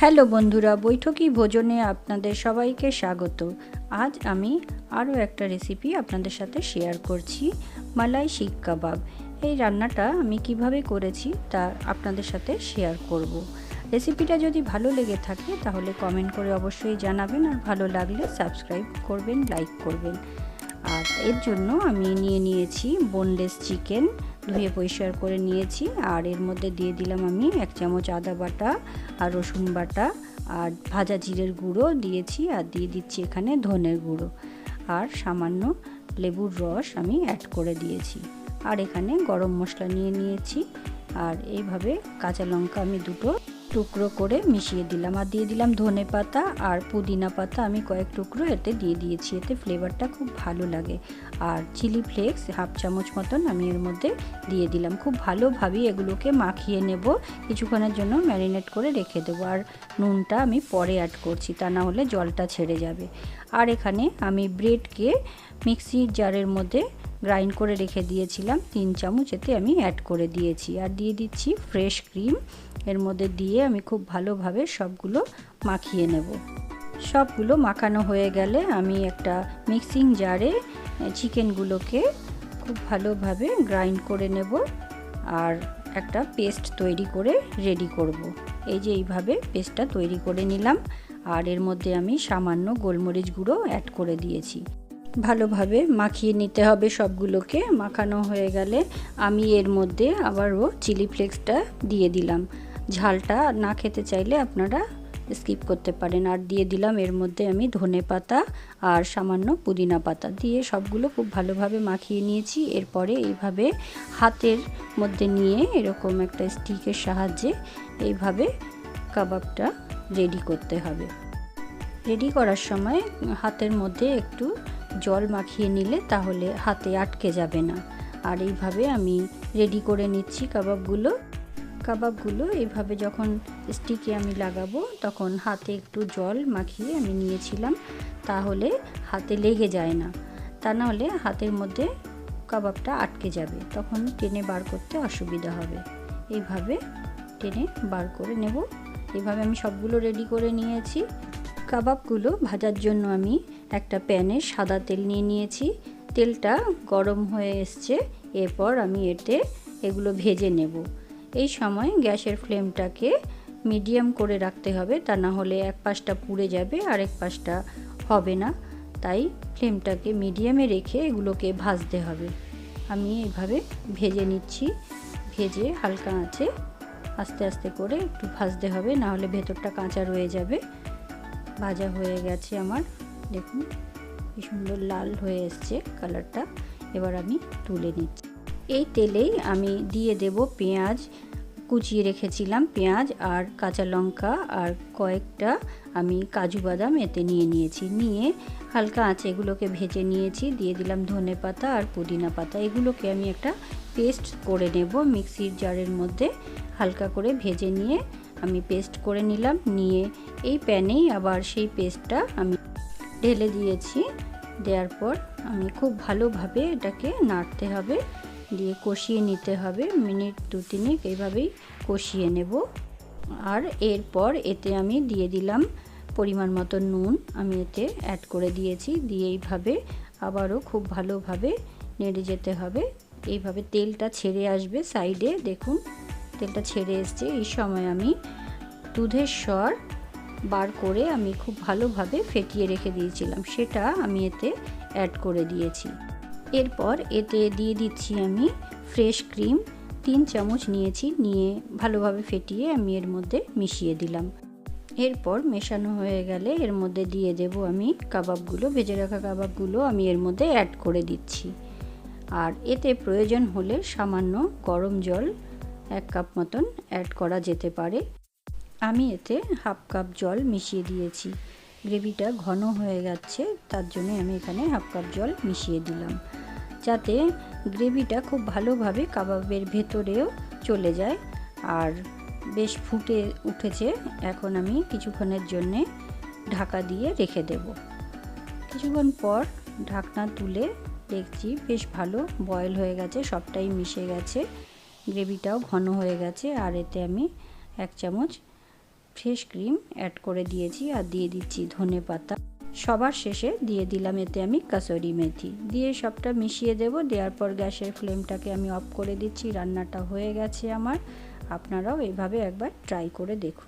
Hello বন্ধুরা, বৈঠকি ভোজনে আপনাদের সবাইকে স্বাগত। আজ আমি আরও একটা রেসিপি আপনাদের সাথে শেয়ার করছি, মালাই শিক কাবাব। এই রান্নাটা আমি কীভাবে করেছি তা আপনাদের সাথে শেয়ার করব। রেসিপিটা যদি ভালো লেগে থাকে তাহলে কমেন্ট করে অবশ্যই জানাবেন, আর ভালো লাগলে সাবস্ক্রাইব করবেন লাইক করবেন। আর এর জন্য আমি নিয়ে নিয়েছি বোনলেস চিকেন ধুয়ে পরিষ্কার করে নিয়েছি। আর এর মধ্যে দিয়ে দিলাম আমি এক চামচ আদা বাটা আর রসুন বাটা আর ভাজা জিরের গুঁড়ো দিয়েছি আর দিয়ে দিচ্ছি এখানে ধনের গুঁড়ো। আর সামান্য লেবুর রস আমি অ্যাড করে দিয়েছি। আর এখানে গরম মশলা নিয়ে নিয়েছি। আর এইভাবে কাঁচা লঙ্কা আমি দুটো টুকরো করে মিশিয়ে দিলাম আর দিয়ে দিলাম ধনে পাতা আর পুদিনা পাতা। আমি কয়েক টুকরো এতে দিয়ে দিয়েছি, এতে ফ্লেভারটা খুব ভালো লাগে। আর চিলি ফ্লেক্স হাফ চামচ মতন আমি এর মধ্যে দিয়ে দিলাম। খুব ভালোভাবেই এগুলোকে মাখিয়ে নেব। কিছুক্ষণের জন্য ম্যারিনেট করে রেখে দেবো। আর নুনটা আমি পরে অ্যাড করছি, তা না হলে জলটা ছেড়ে যাবে। আর এখানে আমি ব্রেডকে মিক্সির জারের মধ্যে গ্রাইন্ড করে রেখে দিয়েছিলাম। তিন চামচ এতে আমি অ্যাড করে দিয়েছি। আর দিয়ে দিচ্ছি ফ্রেশ ক্রিম এর মধ্যে দিয়ে আমি খুব ভালোভাবে সবগুলো মাখিয়ে নেব। সবগুলো মাখানো হয়ে গেলে আমি একটা মিক্সিং জারে চিকেনগুলোকে খুব ভালোভাবে গ্রাইন্ড করে নেব আর একটা পেস্ট তৈরি করে রেডি করব। এই যে এইভাবে পেস্টটা তৈরি করে নিলাম আর এর মধ্যে আমি সামান্য গোলমরিচ গুঁড়ো অ্যাড করে দিয়েছি। ভালোভাবে মাখিয়ে নিতে হবে সবগুলোকে। মাখানো হয়ে গেলে আমি এর মধ্যে আবারও চিলি ফ্লেক্সটা দিয়ে দিলাম। ঝালটা না খেতে চাইলে আপনারা স্কিপ করতে পারেন। আর দিয়ে দিলাম এর মধ্যে আমি ধনে পাতা আর সামান্য পুদিনা পাতা। দিয়ে সবগুলো খুব ভালোভাবে মাখিয়ে নিয়েছি। এরপরে এইভাবে হাতের মধ্যে নিয়ে এরকম একটা স্টিকের সাহায্যে এইভাবে কাবাবটা রেডি করতে হবে। রেডি করার সময় হাতের মধ্যে একটু জল মাখিয়ে নিলে তাহলে হাতে আটকে যাবে না। আর এইভাবে আমি রেডি করে নিচ্ছি কাবাবগুলো। কাবাবগুলো এইভাবে যখন স্টিকে আমি লাগাবো, তখন হাতে একটু জল মাখিয়ে আমি নিয়েছিলাম, তাহলে হাতে লেগে যায় না। তা নাহলে হাতের মধ্যে কাবাবটা আটকে যাবে, তখন টেনে বার করতে অসুবিধা হবে। এইভাবে টেনে বার করে নেব। এইভাবে আমি সবগুলো রেডি করে নিয়েছি। কাবাবগুলো ভাজার জন্য আমি একটা প্যানে সাদা তেল নিয়ে নিয়েছি। তেলটা গরম হয়ে এসছে, এরপর আমি এতে এগুলো ভেজে নেব। এই সময় গ্যাসের ফ্লেমটাকে মিডিয়াম করে রাখতে হবে, তা না হলে এক পাশটা পুড়ে যাবে আর এক পাশটা হবে না। তাই ফ্লেমটাকে মিডিয়ামে রেখে এগুলোকে ভাজতে হবে। আমি এভাবে ভেজে নিচ্ছি। ভেজে হালকা আঁচে আস্তে আস্তে করে একটু ভাজতে হবে, না হলে ভেতরটা কাঁচা রয়ে যাবে। ভাজা হয়ে গেছে আমার। দেখুন, কি সুন্দর লাল হয়ে এসছে কালারটা। এবার আমি তুলে নিচ্ছি। এই তেলেই আমি দিয়ে দেব পেঁয়াজ। কুচিয়ে রেখেছিলাম পেঁয়াজ আর কাঁচা লঙ্কা আর কয়েকটা আমি কাজু বাদাম এতে নিয়ে নিয়েছি। নিয়ে হালকা আঁচে এগুলোকে ভেজে নিয়েছি। দিয়ে দিলাম ধনে পাতা আর পুদিনা পাতা। এগুলোকে আমি একটা পেস্ট করে নেব মিক্সির জারের মধ্যে। হালকা করে ভেজে নিয়ে আমি পেস্ট করে নিলাম। নিয়ে এই প্যানেই আবার সেই পেস্টটা আমি ঢেলে দিয়েছি। দেওয়ার পর আমি খুব ভালোভাবে এটাকে নাড়তে হবে। দিয়ে কষিয়ে নিতে হবে। মিনিট দু তিনেক এইভাবেই কষিয়ে নেব। আর এরপর এতে আমি দিয়ে দিলাম পরিমাণ মতো নুন। আমি এতে অ্যাড করে দিয়েছি। দিয়ে এইভাবে আবারও খুব ভালোভাবে নেড়ে যেতে হবে। এইভাবে তেলটা ছেড়ে আসবে সাইডে। দেখুন, তেলটা ছেড়ে এসছে। এই সময় আমি দুধের স্বর বার করে আমি খুব ভালোভাবে ফেটিয়ে রেখে দিয়েছিলাম। সেটা আমি এতে অ্যাড করে দিয়েছি। এরপর এতে দিয়ে দিচ্ছি আমি ফ্রেশ ক্রিম তিন চামচ নিয়েছি, নিয়ে ভালোভাবে ফেটিয়ে আমি এর মধ্যে মিশিয়ে দিলাম। এরপর মেশানো হয়ে গেলে এর মধ্যে দিয়ে দেব আমি কাবাবগুলো, ভেজে রাখা কাবাবগুলো আমি এর মধ্যে অ্যাড করে দিচ্ছি। আর এতে প্রয়োজন হলে সামান্য গরম জল এক কাপ মতন অ্যাড করা যেতে পারে। আমি এতে হাফ কাপ জল মিশিয়ে দিয়েছি। গ্রেভিটা ঘন হয়ে যাচ্ছে তার জন্য আমি এখানে হাফ কাপ জল মিশিয়ে দিলাম। যাতে গ্রেভিটা খুব ভালোভাবে কাবাবের ভেতরেও চলে যায়। আর বেশ ফুটে উঠেছে, এখন আমি কিছুক্ষণের জন্যে ঢাকা দিয়ে রেখে দেব। কিছুক্ষণ পর ঢাকনা তুলে দেখছি বেশ ভালো বয়েল হয়ে গেছে, সবটাই মিশে গেছে। গ্রেভিটাও ঘন হয়ে গেছে, আর এতে আমি এক চামচ ফ্রেশ ক্রিম অ্যাড করে দিয়েছি আর দিয়ে দিচ্ছি ধনে পাতা। সবার শেষে দিয়ে দিলাম এতে আমি কাসরি মেথি। দিয়ে সবটা মিশিয়ে দেব, দেওয়ার পর গ্যাসের ফ্লেমটাকে আমি অফ করে দিচ্ছি, রান্নাটা হয়ে গেছে আমার। আপনারাও এভাবে একবার ট্রাই করে দেখুন।